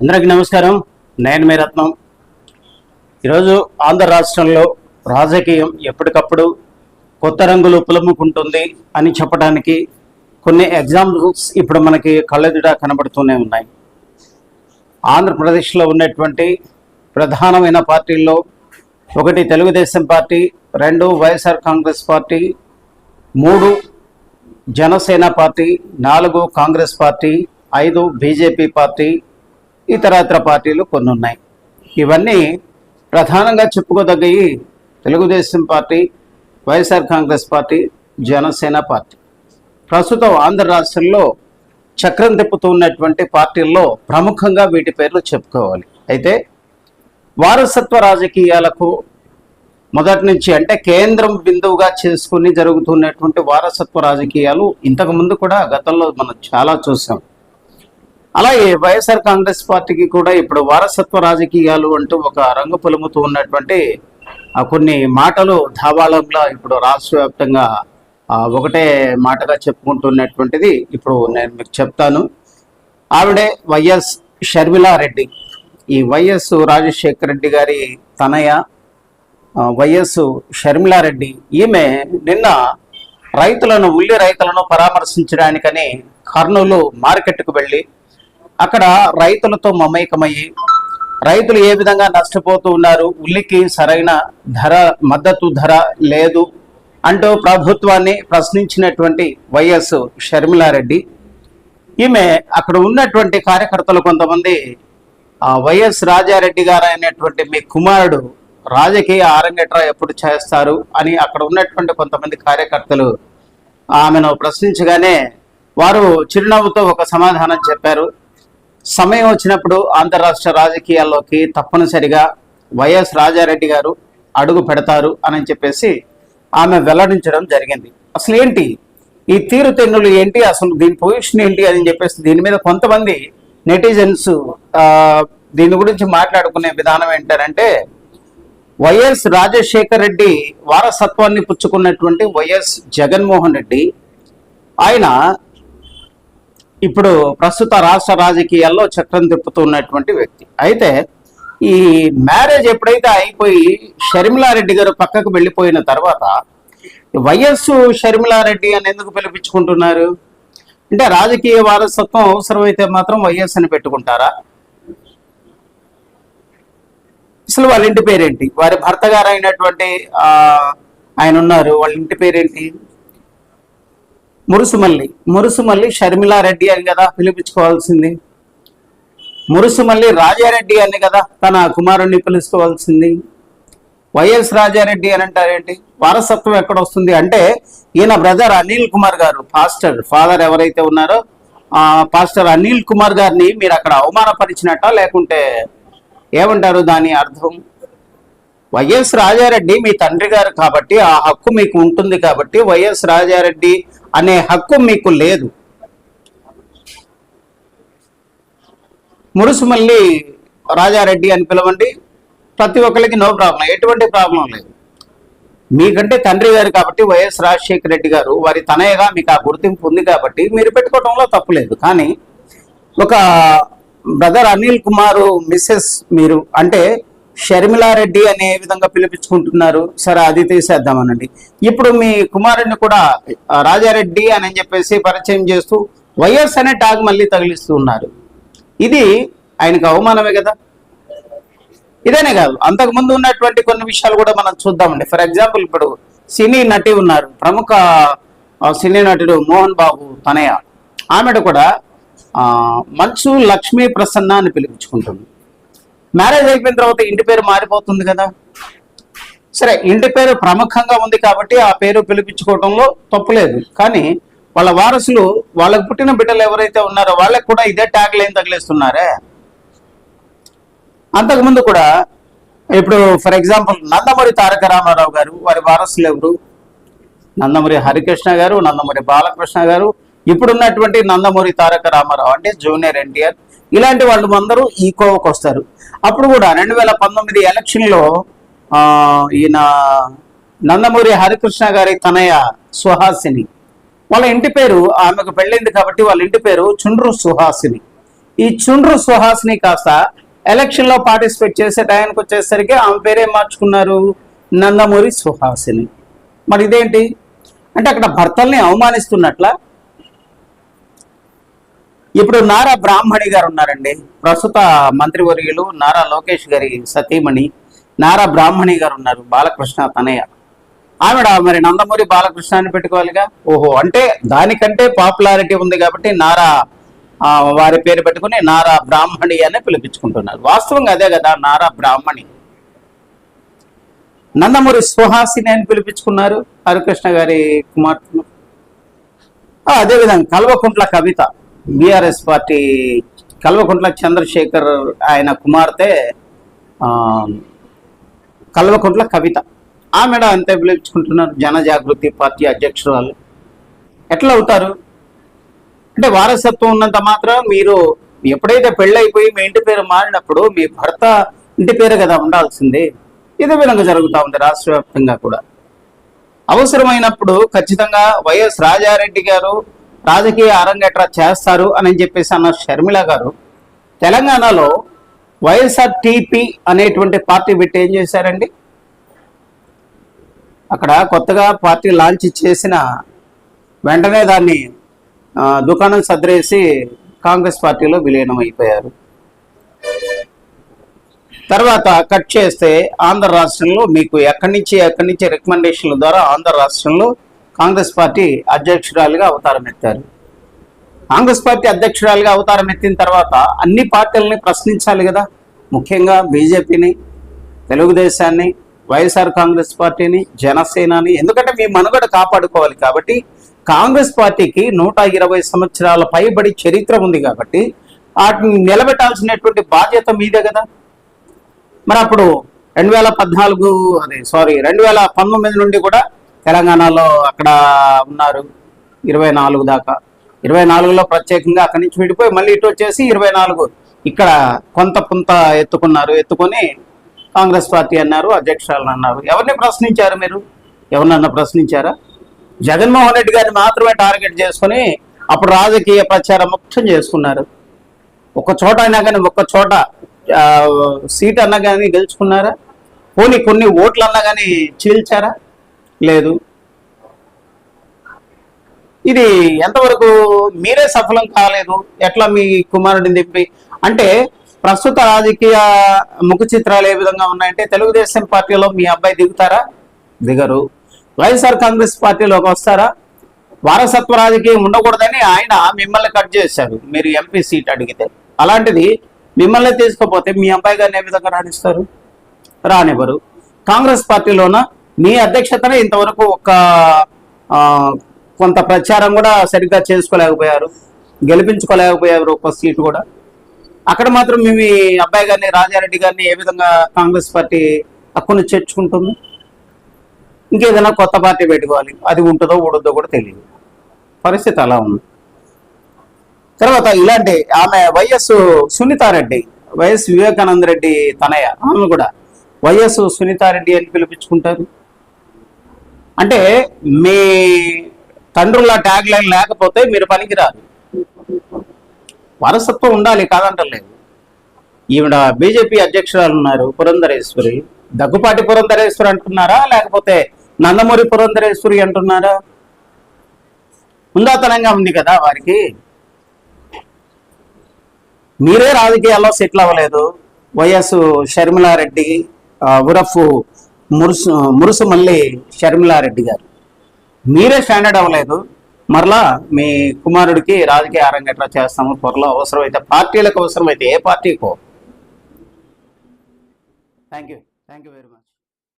అందరికీ నమస్కారం. నేను మీ రత్నం. ఈరోజు ఆంధ్ర రాష్ట్రంలో రాజకీయం ఎప్పటికప్పుడు కొత్త రంగులు పులుముకుంటుంది అని చెప్పడానికి కొన్ని ఎగ్జాంపుల్స్ ఇప్పుడు మనకి కళ్ళెదుట కనబడుతూనే ఉన్నాయి. ఆంధ్రప్రదేశ్లో ఉన్నటువంటి ప్రధానమైన పార్టీల్లో ఒకటి తెలుగుదేశం పార్టీ రెండు వైఎస్ఆర్ కాంగ్రెస్ పార్టీ మూడు జనసేన పార్టీ నాలుగు కాంగ్రెస్ పార్టీ ఐదు బీజేపీ పార్టీ ఇతరత్ర పార్టీలు కొన్ని ఉన్నాయి ఇవన్నీ ప్రధానంగా చెప్పుకోదగ్గయి Telugu Desam party YSR Congress party Janasena party. ప్రస్తుతం ఆంధ్ర రాష్ట్రంలో చక్రం తిప్పుతున్నటువంటి పార్టీల్లో ప్రముఖంగా వీటి పేర్లు చెప్పుకోవాలి. అయితే వారసత్వ రాజకీయాలకు మొదటి నుంచి అంటే కేంద్రం బిందువుగా చేసుకుని జరుగుతున్నటువంటి వారసత్వ రాజకీయాలు ఇంతకు ముందు కూడా గతంలో మనం చాలా చూసాం. అలాగే వైఎస్ఆర్ కాంగ్రెస్ పార్టీకి కూడా ఇప్పుడు వారసత్వ రాజకీయాలు అంటూ ఒక రంగు పులుముతూ ఉన్నటువంటి కొన్ని మాటలు ధావాళంలో ఇప్పుడు రాష్ట్ర వ్యాప్తంగా ఒకటే మాటగా చెప్పుకుంటున్నటువంటిది ఇప్పుడు నేను మీకు చెప్తాను. ఆవిడే వైఎస్ షర్మిలారెడ్డి. ఈ వైఎస్ రాజశేఖర రెడ్డి గారి తనయ వైఎస్ షర్మిలారెడ్డి. ఈమె నిన్న రైతులను ఉల్లి రైతులను పరామర్శించడానికని కర్నూలు మార్కెట్కు వెళ్ళి అక్కడ రైతులతో మమేకమయ్యి రైతులు ఏ విధంగా నష్టపోతూ ఉన్నారు ఉల్లికి సరైన ధర మద్దతు ధర లేదు అంటూ ప్రభుత్వాన్ని ప్రశ్నించినటువంటి వైఎస్ షర్మిలారెడ్డి. ఈమె అక్కడ ఉన్నటువంటి కార్యకర్తలు కొంతమంది ఆ, వైఎస్ రాజారెడ్డి గారు అయినటువంటి మీ కుమారుడు రాజకీయ ఆరంగేట్ర ఎప్పుడు చేస్తారు అని అక్కడ ఉన్నటువంటి కొంతమంది కార్యకర్తలు ఆమెను ప్రశ్నించగానే వారు చిరునవ్వుతో ఒక సమాధానం చెప్పారు. సమయం వచ్చినప్పుడు ఆంధ్రరాష్ట్ర రాజకీయాల్లోకి తప్పనిసరిగా వైఎస్ రాజారెడ్డి గారు అడుగు పెడతారు అని చెప్పేసి ఆమె వెల్లడించడం జరిగింది. అసలు ఏంటి? ఈ తీరుతెన్నులు ఏంటి? అసలు దీని పొజిషన్ ఏంటి? అని చెప్పేసి దీని మీద కొంతమంది నెటిజన్స్ దీని గురించి మాట్లాడుకునే విధానం ఏంటంటే వైఎస్ రాజశేఖర్ రెడ్డి వారసత్వాన్ని పుచ్చుకున్నటువంటి వైఎస్ జగన్మోహన్ రెడ్డి ఆయన ఇప్పుడు ప్రస్తుత రాష్ట్ర రాజకీయాల్లో చక్రం తిప్పుతున్నటువంటి వ్యక్తి. అయితే ఈ మ్యారేజ్ ఎప్పుడైతే అయిపోయి షర్మిలారెడ్డి గారు పక్కకు వెళ్ళిపోయిన తర్వాత వైఎస్ షర్మిలారెడ్డి అని ఎందుకు పిలిపించుకుంటున్నారు? అంటే రాజకీయ వారసత్వం అవసరమైతే మాత్రం వైఎస్ అని పెట్టుకుంటారా? అసలు వాళ్ళ ఇంటి పేరేంటి? వారి భర్త గారు అయినటువంటి ఆయన ఉన్నారు వాళ్ళ ఇంటి పేరేంటి? మురుసుమల్లి. మురుసుమల్లి షర్మిలారెడ్డి అని కదా పిలిపించుకోవాల్సింది. మురుసుమల్లి రాజారెడ్డి అని కదా తన కుమారుణ్ణి పిలుచుకోవాల్సింది వైఎస్ రాజారెడ్డి అని అంటారేంటి? వారసత్వం ఎక్కడ వస్తుంది అంటే ఈయన బ్రదర్ అనిల్ కుమార్ గారు పాస్టర్ ఫాదర్ ఎవరైతే ఉన్నారో ఆ పాస్టర్ అనిల్ కుమార్ గారిని మీరు అక్కడ అవమానపరిచినట్ట లేకుంటే ఏమంటారు దాని అర్థం? వైఎస్ రాజారెడ్డి మీ తండ్రి గారు కాబట్టి ఆ హక్కు మీకు ఉంటుంది కాబట్టి వైఎస్ రాజారెడ్డి అనే హక్కు మీకు లేదు. మురుసుమల్లి రాజారెడ్డి అని పిలవండి. ప్రతి ఒక్కరికి నో ప్రాబ్లం ఎటువంటి ప్రాబ్లం లేదు. మీకంటే తండ్రి గారు కాబట్టి వైఎస్ రాజశేఖర రెడ్డి గారు వారి తనయగా మీకు ఆ గుర్తింపు ఉంది కాబట్టి మీరు పెట్టుకోవడంలో తప్పులేదు కానీ ఒక బ్రదర్ అనిల్ కుమారు మిస్సెస్ మీరు అంటే షర్మిలారెడ్డి అనే విధంగా పిలిపించుకుంటున్నారు. సరే అది తీసేద్దామనండి. ఇప్పుడు మీ కుమారుడిని కూడా రాజారెడ్డి అని చెప్పేసి పరిచయం చేస్తూ వైఎస్ అనే ట్యాగ్ మళ్ళీ తగిలిస్తూ ఉన్నారు. ఇది ఆయనకు అవమానమే కదా? ఇదేనే కాదు. అంతకు ముందు ఉన్నటువంటి కొన్ని విషయాలు కూడా మనం చూద్దామండి. ఫర్ ఎగ్జాంపుల్ ఇప్పుడు సినీ నటి ఉన్నారు. ప్రముఖ సినీ నటుడు మోహన్ బాబు తనయ. ఆమెడు కూడా మంచు లక్ష్మీ ప్రసన్న అని పిలిపించుకుంటుంది. మ్యారేజ్ అయిపోయిన తర్వాత ఇంటి పేరు మారిపోతుంది కదా. సరే ఇంటి పేరు ప్రముఖంగా ఉంది కాబట్టి ఆ పేరు పిలిపించుకోవడంలో తప్పులేదు కానీ వాళ్ళ వారసులు వాళ్ళకు పుట్టిన బిడ్డలు ఎవరైతే ఉన్నారో వాళ్ళకి కూడా ఇదే ట్యాగ్ లైన్ తగిలేస్తున్నారే. అంతకుముందు కూడా ఇప్పుడు ఫర్ ఎగ్జాంపుల్ నందమూరి తారక రామారావు గారు వారి వారసులు ఎవరు? నందమూరి హరికృష్ణ గారు నందమూరి బాలకృష్ణ గారు ఇప్పుడున్నటువంటి నందమూరి తారక రామారావు అంటే జూనియర్ ఎన్టీఆర్ ఇలాంటి వాళ్ళు అందరూ ఈ కోవకు వస్తారు. అప్పుడు కూడా రెండు వేల పంతొమ్మిది ఎలక్షన్లో ఈయన నందమూరి హరికృష్ణ గారి తనయ సుహాసిని వాళ్ళ ఇంటి పేరు ఆమెకు పెళ్ళింది కాబట్టి వాళ్ళ ఇంటి పేరు చుండ్రు సుహాసిని. ఈ చుండ్రు సుహాసిని కాస్త ఎలక్షన్లో పార్టిసిపేట్ చేసే టైంకి వచ్చేసరికి ఆమె పేరేం మార్చుకున్నారు నందమూరి సుహాసిని. మరి ఇదేంటి? అంటే అక్కడ భర్తల్ని అవమానిస్తున్నట్ల ఇప్పుడు నారా బ్రాహ్మణి గారు ఉన్నారండి. ప్రస్తుత మంత్రివర్యులు నారా లోకేష్ గారి సతీమణి నారా బ్రాహ్మణి గారు ఉన్నారు బాలకృష్ణ తనయ్య ఆవిడ మరి నందమూరి బాలకృష్ణాన్ని పెట్టుకోవాలిగా? ఓహో అంటే దానికంటే పాపులారిటీ ఉంది కాబట్టి నారా ఆ, వారి పేరు పెట్టుకుని నారా బ్రాహ్మణి అని పిలిపించుకుంటున్నారు. వాస్తవంగా అదే కదా నారా బ్రాహ్మణి. నందమూరి సుహాసిని అని పిలిపించుకున్నారు హరికృష్ణ గారి కుమార్తెను. ఆ, అదేవిధంగా కల్వకుంట్ల కవిత. బీఆర్ఎస్ పార్టీ కల్వకుంట్ల చంద్రశేఖర్ ఆయన కుమార్తె కల్వకుంట్ల కవిత. ఆమెడ అంతే పిలుచుకుంటున్నారు జనజాగృతి పార్టీ అధ్యక్షురాలు. ఎట్లా అవుతారు? అంటే వారసత్వం ఉన్నంత మాత్రం మీరు ఎప్పుడైతే పెళ్ళైపోయి మీ ఇంటి పేరు మారినప్పుడు మీ భర్త ఇంటి పేరు కదా ఉండాల్సింది. ఇదే విధంగా జరుగుతూ ఉంది రాష్ట్ర కూడా. అవసరమైనప్పుడు ఖచ్చితంగా వైఎస్ రాజారెడ్డి గారు రాజకీయ అరంగేట్ర చేస్తారు అని చెప్పేసి అన్న షర్మిల గారు తెలంగాణలో వైఎస్ఆర్ టీపీ అనేటువంటి పార్టీ పెట్టి ఏం చేశారండి? అక్కడ కొత్తగా పార్టీ లాంచ్ చేసిన వెంటనే దాన్ని దుకాణం సద్రేసి కాంగ్రెస్ పార్టీలో విలీనం అయిపోయారు తర్వాత కట్ చేస్తే ఆంధ్ర రాష్ట్రంలో మీకు ఎక్కడి నుంచి ఎక్కడి నుంచి రికమెండేషన్ల ద్వారా ఆంధ్ర రాష్ట్రంలో కాంగ్రెస్ పార్టీ అధ్యక్షురాలుగా అవతారం ఎత్తారు. కాంగ్రెస్ పార్టీ అధ్యక్షురాలుగా అవతారం ఎత్తిన తర్వాత అన్ని పార్టీలని ప్రశ్నించాలి కదా. ముఖ్యంగా బీజేపీని తెలుగుదేశాన్ని వైఎస్ఆర్ కాంగ్రెస్ పార్టీని జనసేనని ఎందుకంటే మీ మనుగడ కాపాడుకోవాలి కాబట్టి కాంగ్రెస్ పార్టీకి నూట ఇరవై సంవత్సరాల పైబడి చరిత్ర ఉంది కాబట్టి వాటిని నిలబెట్టాల్సినటువంటి బాధ్యత మీదే కదా. మరి అప్పుడు రెండు వేల పద్నాలుగు అదే సారీ రెండు వేల పంతొమ్మిది నుండి కూడా తెలంగాణలో అక్కడ ఉన్నారు ఇరవై నాలుగు దాకా. ఇరవై నాలుగులో ప్రత్యేకంగా అక్కడి నుంచి విడిపోయి మళ్ళీ ఇటు వచ్చేసి ఇరవై నాలుగు ఇక్కడ కొంత కొంత ఎత్తుకున్నారు. ఎత్తుకొని కాంగ్రెస్ పార్టీ అన్నారు అధ్యక్షురాలను అన్నారు. ఎవరిని ప్రశ్నించారు మీరు? ఎవరినన్నా ప్రశ్నించారా? జగన్మోహన్ రెడ్డి గారిని మాత్రమే టార్గెట్ చేసుకొని అప్పుడు రాజకీయ ప్రచారం మొత్తం చేసుకున్నారు. ఒక చోట అయినా కానీ ఒక్క చోట సీట్ అన్నా కానీ గెలుచుకున్నారా? పోనీ కొన్ని ఓట్లు అన్నా కానీ చీల్చారా? లేదు. ఇది ఎంతవరకు మీరే సఫలం కాలేదు? ఎట్లా మీ కుమారుడిని చెప్పి అంటే ప్రస్తుత రాజకీయ ముఖ చిత్రాలు ఏ విధంగా ఉన్నాయంటే తెలుగుదేశం పార్టీలో మీ అబ్బాయి దిగుతారా? దిగరు. వైఎస్ఆర్ కాంగ్రెస్ పార్టీలోకి వస్తారా? వారసత్వ రాజకీయం ఉండకూడదని ఆయన మిమ్మల్ని కట్ చేశారు. మీరు ఎంపీ సీట్ అడిగితే. అలాంటిది మిమ్మల్ని తీసుకోపోతే మీ అబ్బాయి గారిని ఏ విధంగా రాణిస్తారు? రానివ్వరు. కాంగ్రెస్ పార్టీలోన? మీ అధ్యక్షతన ఇంతవరకు ఒక కొంత ప్రచారం కూడా సరిగ్గా చేసుకోలేకపోయారు గెలిపించుకోలేకపోయారు ఒక సీటు కూడా. అక్కడ మాత్రం మీ అబ్బాయి గారిని రాజారెడ్డి గారిని ఏ విధంగా కాంగ్రెస్ పార్టీ హక్కును చేర్చుకుంటుంది? ఇంకేదైనా కొత్త పార్టీ పెట్టుకోవాలి. అది ఉంటుందో ఉండదో కూడా తెలియదు. పరిస్థితి అలా ఉంది. తర్వాత ఇలాంటి ఆమె వైఎస్ సునీతారెడ్డి వైఎస్ వివేకానంద రెడ్డి తనయ ఆమె కూడా వైఎస్ సునీతారెడ్డి అని పిలిపించుకుంటారు. అంటే మీ తండ్రుల ట్యాగ్ లైన్ లేకపోతే మీరు పనికిరారు వారసత్వం ఉండాలి కాదంటలేదు ఈవిడ బీజేపీ అధ్యక్షురాలు ఉన్నారు పురంధరేశ్వరి. దగ్గుపాటి పురంధరేశ్వరి అంటున్నారా? లేకపోతే నందమూరి పురంధరేశ్వరి అంటున్నారా? ఉందాతనంగా ఉంది కదా వారికి. మీరే రాజకీయాల్లో సెటిల్ అవ్వలేదు. వైఎస్ షర్మిలారెడ్డి ఉరఫ్ మురుసు మురుసు మళ్ళీ షర్మిలారెడ్డి గారు. మీరే స్టాండర్డ్ అవ్వలేదు. మరలా మీ కుమారుడికి రాజకీయ అరంగేట్రా చేస్తాము త్వరలో అవసరమైతే పార్టీలకు అవసరమైతే ఏ పార్టీకో. Thank you thank you very much